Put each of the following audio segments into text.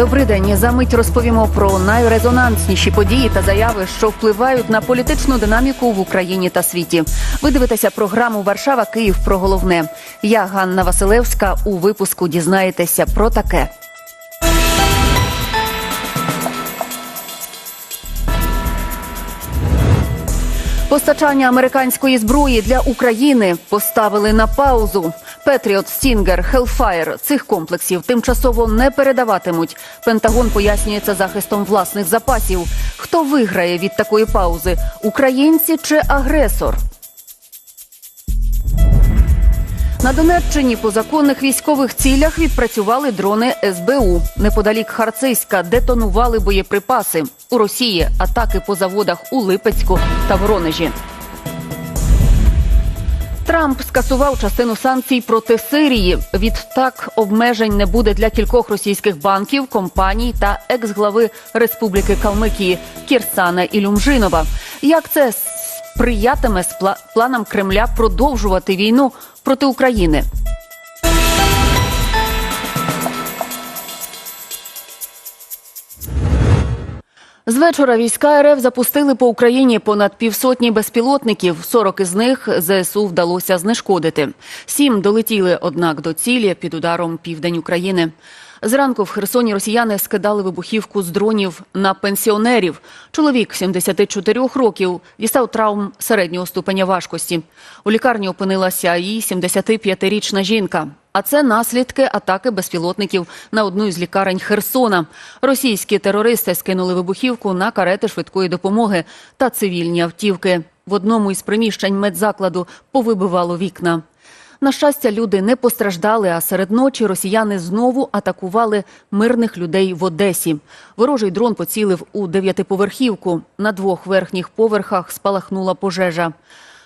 Добрий день. За мить розповімо про найрезонансніші події та заяви, що впливають на політичну динаміку в Україні та світі. Ви дивитеся програму Варшава Київ про головне. Я Ганна Василевська. У випуску дізнаєтеся про таке. Постачання американської зброї для України поставили на паузу. Петріот, Стінгер, Хелфаєр цих комплексів тимчасово не передаватимуть. Пентагон пояснює це захистом власних запасів. Хто виграє від такої паузи? Українці чи агресор? На Донеччині по законних військових цілях відпрацювали дрони СБУ. Неподалік Харциська детонували боєприпаси. У Росії атаки по заводах у Липецьку та Воронежі. Трамп скасував частину санкцій проти Сирії. Відтак обмежень не буде для кількох російських банків, компаній та екс-глави Республіки Калмикії Кірсана Ілюмжинова. Як це сприятиме спла- планам Кремля продовжувати війну проти України? З вечора війська РФ запустили по Україні понад півсотні безпілотників. 40 із них ЗСУ вдалося знешкодити. Сім долетіли, однак, до цілі під ударом південь України. Зранку в Херсоні росіяни скидали вибухівку з дронів на пенсіонерів. Чоловік 74 років дістав травм середнього ступеня важкості. У лікарні опинилася і 75-річна жінка. А це наслідки атаки безпілотників на одну із лікарень Херсона. Російські терористи скинули вибухівку на карети швидкої допомоги та цивільні автівки. В одному із приміщень медзакладу повибивало вікна. На щастя, люди не постраждали, а серед ночі росіяни знову атакували мирних людей в Одесі. Ворожий дрон поцілив у дев'ятиповерхівку. На двох верхніх поверхах спалахнула пожежа.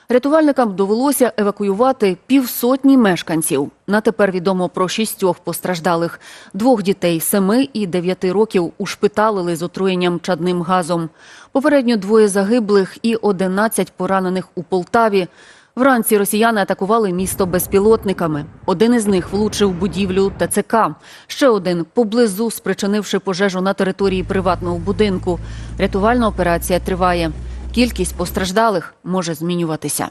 Рятувальникам довелося евакуювати півсотні мешканців. На тепер відомо про шістьох постраждалих. Двох дітей семи і дев'яти років ушпиталили з отруєнням чадним газом. Попередньо двоє загиблих і одинадцять поранених у Полтаві. Вранці росіяни атакували місто безпілотниками. Один із них влучив будівлю ТЦК. Ще один поблизу, спричинивши пожежу на території приватного будинку. Рятувальна операція триває. Кількість постраждалих може змінюватися.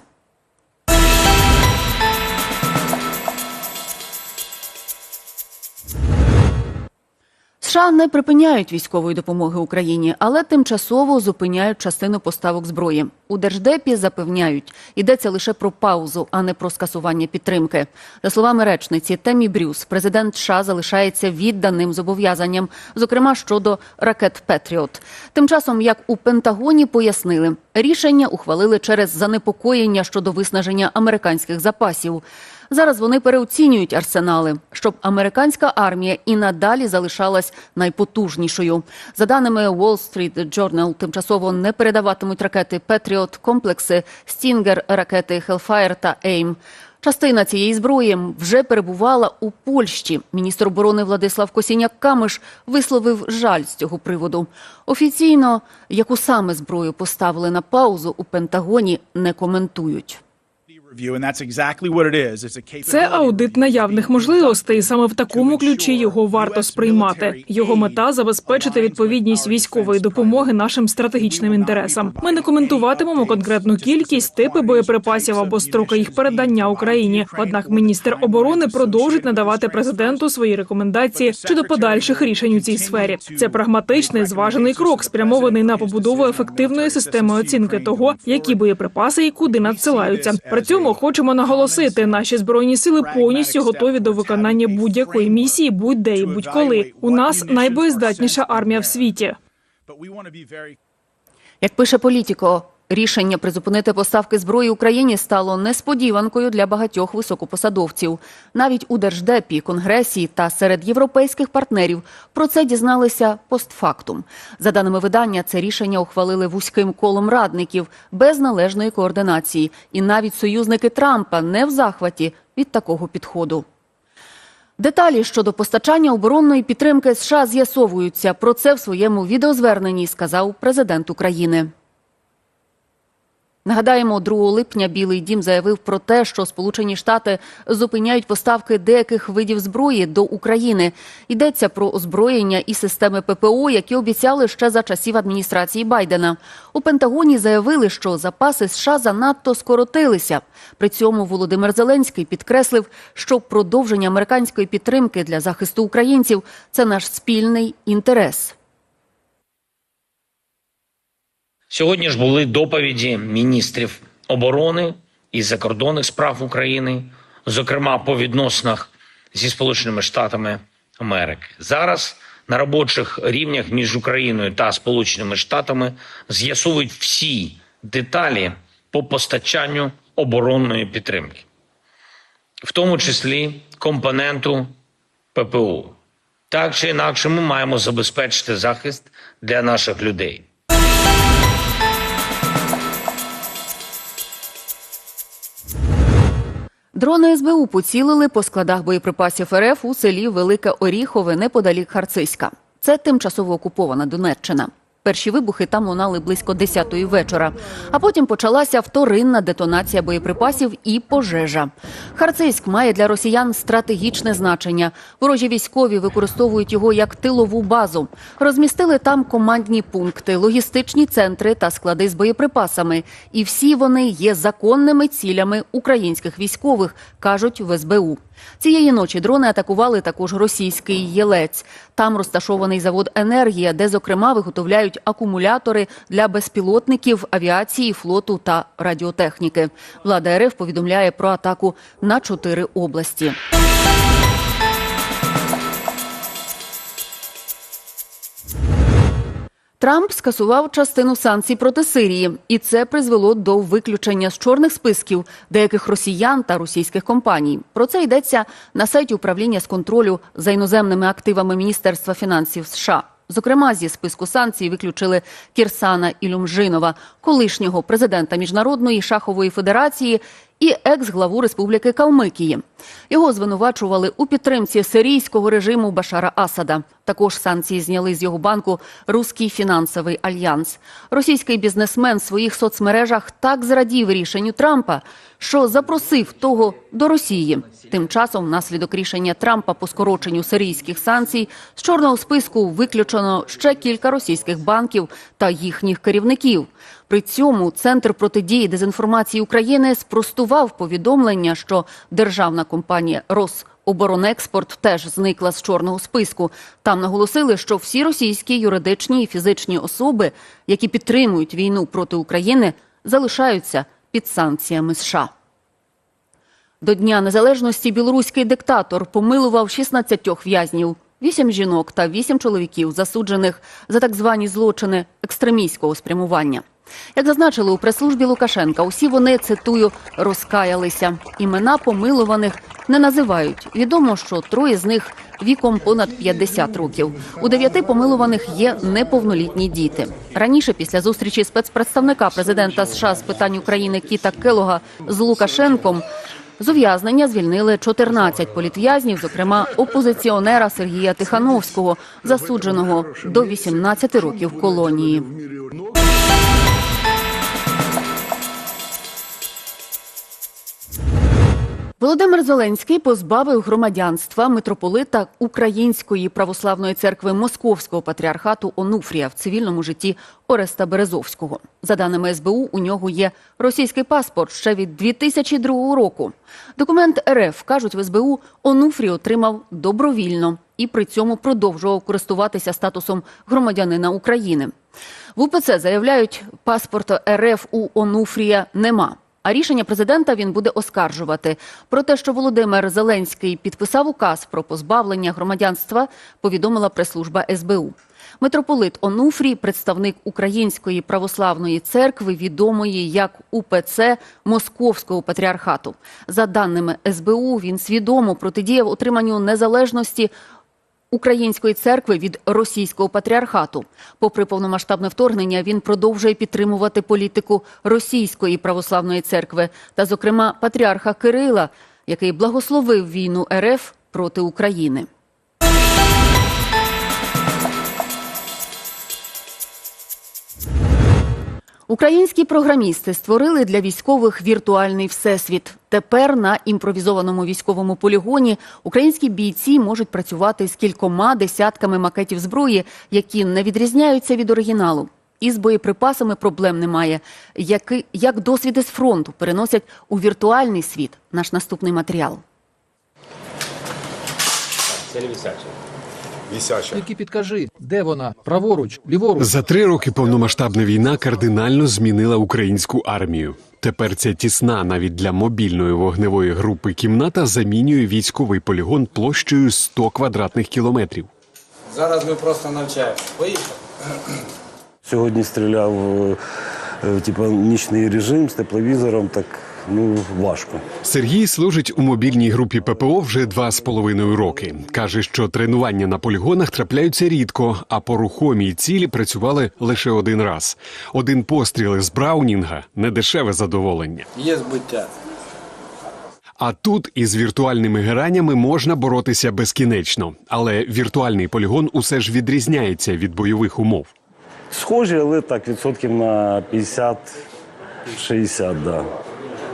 США не припиняють військової допомоги Україні, але тимчасово зупиняють частину поставок зброї. У держдепі запевняють, йдеться лише про паузу, а не про скасування підтримки. За словами речниці Темі Брюс, президент США залишається відданим зобов'язанням, зокрема щодо ракет Петріот. Тим часом, як у Пентагоні пояснили, рішення ухвалили через занепокоєння щодо виснаження американських запасів. Зараз вони переоцінюють арсенали, щоб американська армія і надалі залишалась найпотужнішою. За даними Wall Street Journal, тимчасово не передаватимуть ракети Петріот, комплекси Стінгер, ракети Hellfire та AIM. Частина цієї зброї вже перебувала у Польщі. Міністр оборони Владислав Косіняк-Камиш висловив жаль з цього приводу. Офіційно, яку саме зброю поставили на паузу у Пентагоні, не коментують. Це аудит наявних можливостей. Саме в такому ключі його варто сприймати. Його мета забезпечити відповідність військової допомоги нашим стратегічним інтересам. Ми не коментуватимемо конкретну кількість, типи боєприпасів або строки їх передання Україні. Однак міністр оборони продовжить надавати президенту свої рекомендації щодо подальших рішень у цій сфері. Це прагматичний зважений крок, спрямований на побудову ефективної системи оцінки того, які боєприпаси і куди надсилаються. При цьому хочемо наголосити, наші збройні сили повністю готові до виконання будь-якої місії, будь-де і будь-коли. У нас найбоєздатніша армія в світі. Як пише Політіко, рішення призупинити поставки зброї Україні стало несподіванкою для багатьох високопосадовців. Навіть у держдепі, конгресі та серед європейських партнерів про це дізналися постфактум. За даними видання, це рішення ухвалили вузьким колом радників без належної координації, і навіть союзники Трампа не в захваті від такого підходу. Деталі щодо постачання оборонної підтримки США з'ясовуються. Про це в своєму відеозверненні сказав президент України. Нагадаємо, 2 липня Білий Дім заявив про те, що Сполучені Штати зупиняють поставки деяких видів зброї до України. Йдеться про озброєння і системи ППО, які обіцяли ще за часів адміністрації Байдена. У Пентагоні заявили, що запаси США занадто скоротилися. При цьому Володимир Зеленський підкреслив, що продовження американської підтримки для захисту українців це наш спільний інтерес. Сьогодні ж були доповіді міністрів оборони і закордонних справ України, зокрема по відносинах зі Сполученими Штатами Америки. Зараз на робочих рівнях між Україною та Сполученими Штатами з'ясують всі деталі по постачанню оборонної підтримки, в тому числі компоненту ППО. Так чи інакше, ми маємо забезпечити захист для наших людей. Дрони СБУ поцілили по складах боєприпасів РФ у селі Велике Оріхове неподалік Харциська. Це тимчасово окупована Донеччина. Перші вибухи там лунали близько 10-ї вечора. А потім почалася вторинна детонація боєприпасів і пожежа. Харцизьк має для росіян стратегічне значення. Ворожі військові використовують його як тилову базу. Розмістили там командні пункти, логістичні центри та склади з боєприпасами. І всі вони є законними цілями українських військових, кажуть в СБУ. Цієї ночі дрони атакували також російський Єлець. Там розташований завод Енергія, де зокрема виготовляють акумулятори для безпілотників, авіації, флоту та радіотехніки. Влада РФ повідомляє про атаку на чотири області. Трамп скасував частину санкцій проти Сирії, і це призвело до виключення з чорних списків деяких росіян та російських компаній. Про це йдеться на сайті управління з контролю за іноземними активами Міністерства фінансів США. Зокрема, зі списку санкцій виключили Кірсана Ілюмжинова, колишнього президента міжнародної шахової федерації і екс-главу Республіки Калмикії. Його звинувачували у підтримці сирійського режиму Башара Асада. Також санкції зняли з його банку Руський фінансовий альянс. Російський бізнесмен в своїх соцмережах так зрадів рішенню Трампа, що запросив того до Росії. Тим часом, внаслідок рішення Трампа по скороченню сирійських санкцій, з чорного списку виключено ще кілька російських банків та їхніх керівників. При цьому Центр протидії дезінформації України спростував повідомлення, що державна компанія Рособоронекспорт теж зникла з чорного списку. Там наголосили, що всі російські юридичні і фізичні особи, які підтримують війну проти України, залишаються під санкціями США. До Дня Незалежності білоруський диктатор помилував 16 в'язнів, 8 жінок та 8 чоловіків, засуджених за так звані злочини екстремістського спрямування. Як зазначили у прес-службі Лукашенка, усі вони цитую розкаялися. Імена помилуваних не називають. Відомо, що троє з них віком понад 50 років. У дев'яти помилуваних є неповнолітні діти. Раніше, після зустрічі спецпредставника президента США з питань України Кіта Келога з Лукашенком. З ув'язнення звільнили 14 політв'язнів, зокрема опозиціонера Сергія Тихановського, засудженого до 18 років колонії. Володимир Зеленський позбавив громадянства митрополита Української православної церкви Московського патріархату Онуфрія в цивільному житті Ореста Березовського. За даними СБУ, у нього є російський паспорт ще від 2002 року. Документ РФ кажуть в СБУ, Онуфрій отримав добровільно і при цьому продовжував користуватися статусом громадянина України. В УПЦ заявляють, паспорта РФ у Онуфрія нема. А рішення президента він буде оскаржувати. Про те, що Володимир Зеленський підписав указ про позбавлення громадянства, повідомила прес-служба СБУ. Митрополит Онуфрій, представник Української православної церкви, відомої як УПЦ Московського патріархату. За даними СБУ, він свідомо протидіяв отриманню незалежності Української церкви від російського патріархату. Попри повномасштабне вторгнення, він продовжує підтримувати політику російської православної церкви та, зокрема, патріарха Кирила, який благословив війну РФ проти України. Українські програмісти створили для військових віртуальний всесвіт. Тепер на імпровізованому військовому полігоні українські бійці можуть працювати з кількома десятками макетів зброї, які не відрізняються від оригіналу. І з боєприпасами проблем немає. Які, як досвіди з фронту переносять у віртуальний світ наш наступний матеріал. Вісяча. Тільки підкажи, де вона? Праворуч, ліворуч. За три роки повномасштабна війна кардинально змінила українську армію. Тепер ця тісна навіть для мобільної вогневої групи кімната замінює військовий полігон площею 100 квадратних кілометрів. Зараз ми просто навчаємо. Поїхали. Сьогодні стріляв типу, нічний режим з тепловізором, так ну важко. Сергій служить у мобільній групі ППО вже два з половиною роки. каже, що тренування на полігонах трапляються рідко, а по рухомій цілі працювали лише один раз. Один постріл із Браунінга недешеве задоволення. Є збиття. А тут із віртуальними геранями можна боротися безкінечно, але віртуальний полігон усе ж відрізняється від бойових умов. Схожі, але так, відсотків на 50-60, да.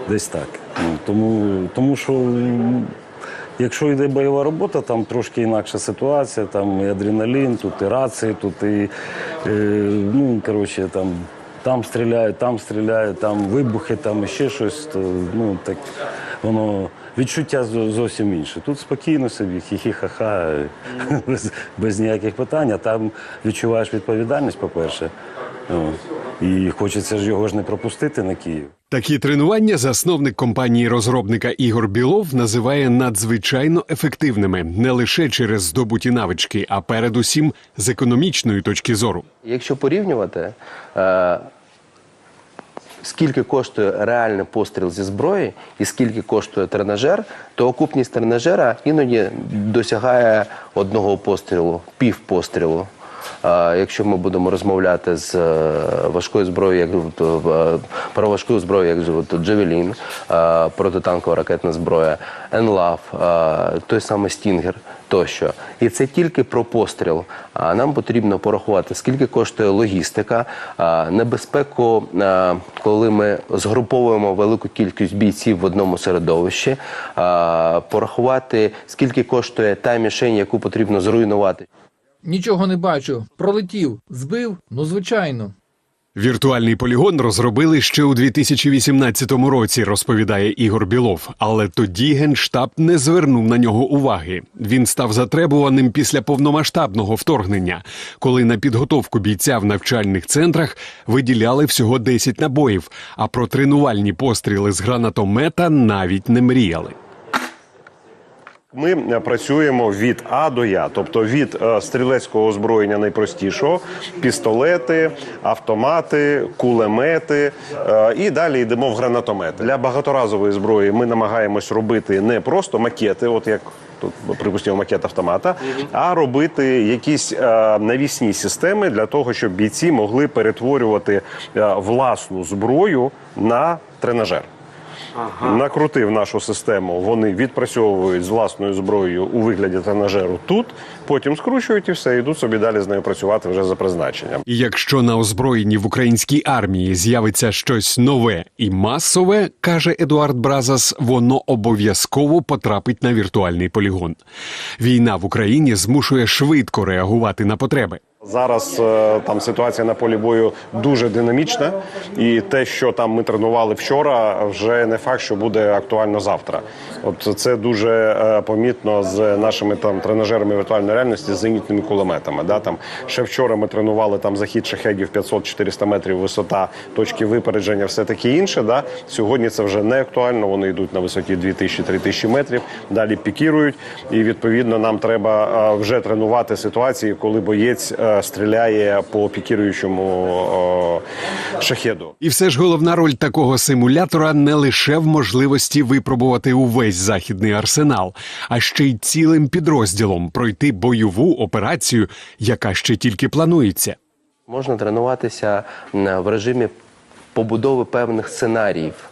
Десь так. Ну, тому, тому що якщо йде бойова робота, там трошки інакша ситуація, там і адреналін, тут і рації, тут і е, ну, коротше, там, там стріляють, там стріляють, там вибухи, там ще щось. То, ну, так, воно відчуття зовсім інше. Тут спокійно собі, хі-хі-ха-ха, без, без ніяких питань, а там відчуваєш відповідальність, по-перше. І хочеться ж його ж не пропустити на Київ. Такі тренування засновник компанії розробника Ігор Білов називає надзвичайно ефективними не лише через здобуті навички, а передусім з економічної точки зору. Якщо порівнювати, е, скільки коштує реальний постріл зі зброї і скільки коштує тренажер, то окупність тренажера іноді досягає одного пострілу, пів пострілу. Якщо ми будемо розмовляти з е, важкою зброєю, як е, про важку зброю, як от, Джевелін, е, протитанкова ракетна зброя, ЕНЛАВ, той самий Стінгер тощо. І це тільки про постріл. А нам потрібно порахувати, скільки коштує логістика, небезпеку, коли ми згруповуємо велику кількість бійців в одному середовищі, порахувати, скільки коштує та мішень, яку потрібно зруйнувати. Нічого не бачу. Пролетів, збив? Ну звичайно. Віртуальний полігон розробили ще у 2018 році, розповідає Ігор Білов. Але тоді генштаб не звернув на нього уваги. Він став затребуваним після повномасштабного вторгнення, коли на підготовку бійця в навчальних центрах виділяли всього 10 набоїв, а про тренувальні постріли з гранатомета навіть не мріяли. Ми е, працюємо від А до Я, тобто від е, стрілецького озброєння найпростішого, пістолети, автомати, кулемети е, і далі йдемо в гранатомет. Для багаторазової зброї ми намагаємось робити не просто макети, от як. Тут припустимо макет автомата, а робити якісь навісні системи для того, щоб бійці могли перетворювати власну зброю на тренажер. Накрутив нашу систему, вони відпрацьовують з власною зброєю у вигляді тренажеру тут, потім скручують і все, йдуть собі далі з нею працювати вже за призначенням. І якщо на озброєнні в українській армії з'явиться щось нове і масове, каже Едуард Бразас, воно обов'язково потрапить на віртуальний полігон. Війна в Україні змушує швидко реагувати на потреби. Зараз е, там ситуація на полі бою дуже динамічна, і те, що там ми тренували вчора, вже не факт, що буде актуально завтра. От це дуже е, помітно з нашими там тренажерами віртуальної реальності з зенітними кулеметами. Да? Там ще вчора ми тренували там захід шахедів 500-400 метрів висота, точки випередження, все таке інше. Да? Сьогодні це вже не актуально. Вони йдуть на висоті 2000-3000 метрів, далі пікірують. І відповідно нам треба е, вже тренувати ситуації, коли боєць стріляє по пікіруючому е, шахеду. І все ж головна роль такого симулятора не лише в можливості випробувати увесь західний арсенал, а ще й цілим підрозділом пройти бойову операцію, яка ще тільки планується. Можна тренуватися в режимі побудови певних сценаріїв.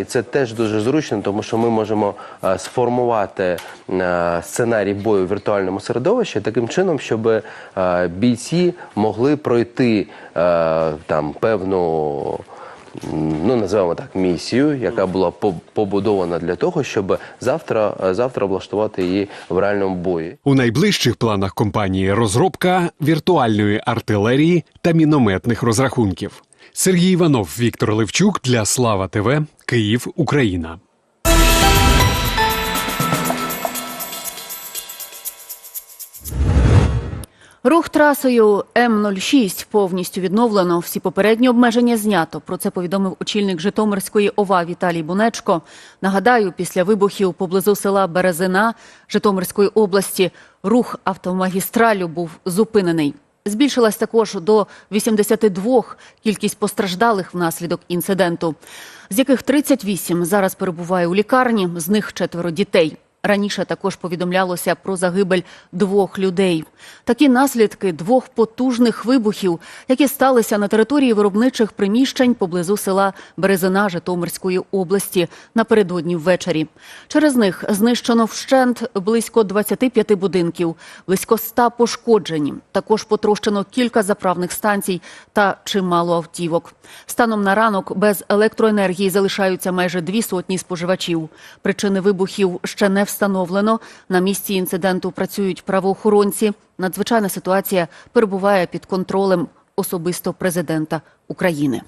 І це теж дуже зручно, тому що ми можемо сформувати сценарій бою в віртуальному середовищі таким чином, щоб бійці могли пройти там певну. Ну, називаємо так місію, яка була по- побудована для того, щоб завтра, завтра облаштувати її в реальному бої. У найближчих планах компанії розробка віртуальної артилерії та мінометних розрахунків. Сергій Іванов, Віктор Левчук для Слава ТВ, Київ, Україна. Рух трасою М06 повністю відновлено. Всі попередні обмеження знято. Про це повідомив очільник Житомирської ОВА Віталій Бунечко. Нагадаю, після вибухів поблизу села Березина Житомирської області рух автомагістралю був зупинений. Збільшилась також до 82 кількість постраждалих внаслідок інциденту, з яких 38 зараз перебуває у лікарні, з них четверо дітей. Раніше також повідомлялося про загибель двох людей. Такі наслідки двох потужних вибухів, які сталися на території виробничих приміщень поблизу села Березина Житомирської області напередодні ввечері. Через них знищено вщент близько 25 будинків, близько 100 пошкоджені. Також потрощено кілька заправних станцій та чимало автівок. Станом на ранок без електроенергії залишаються майже дві сотні споживачів. Причини вибухів ще не встановлено. На місці інциденту працюють правоохоронці. Надзвичайна ситуація перебуває під контролем особисто президента України.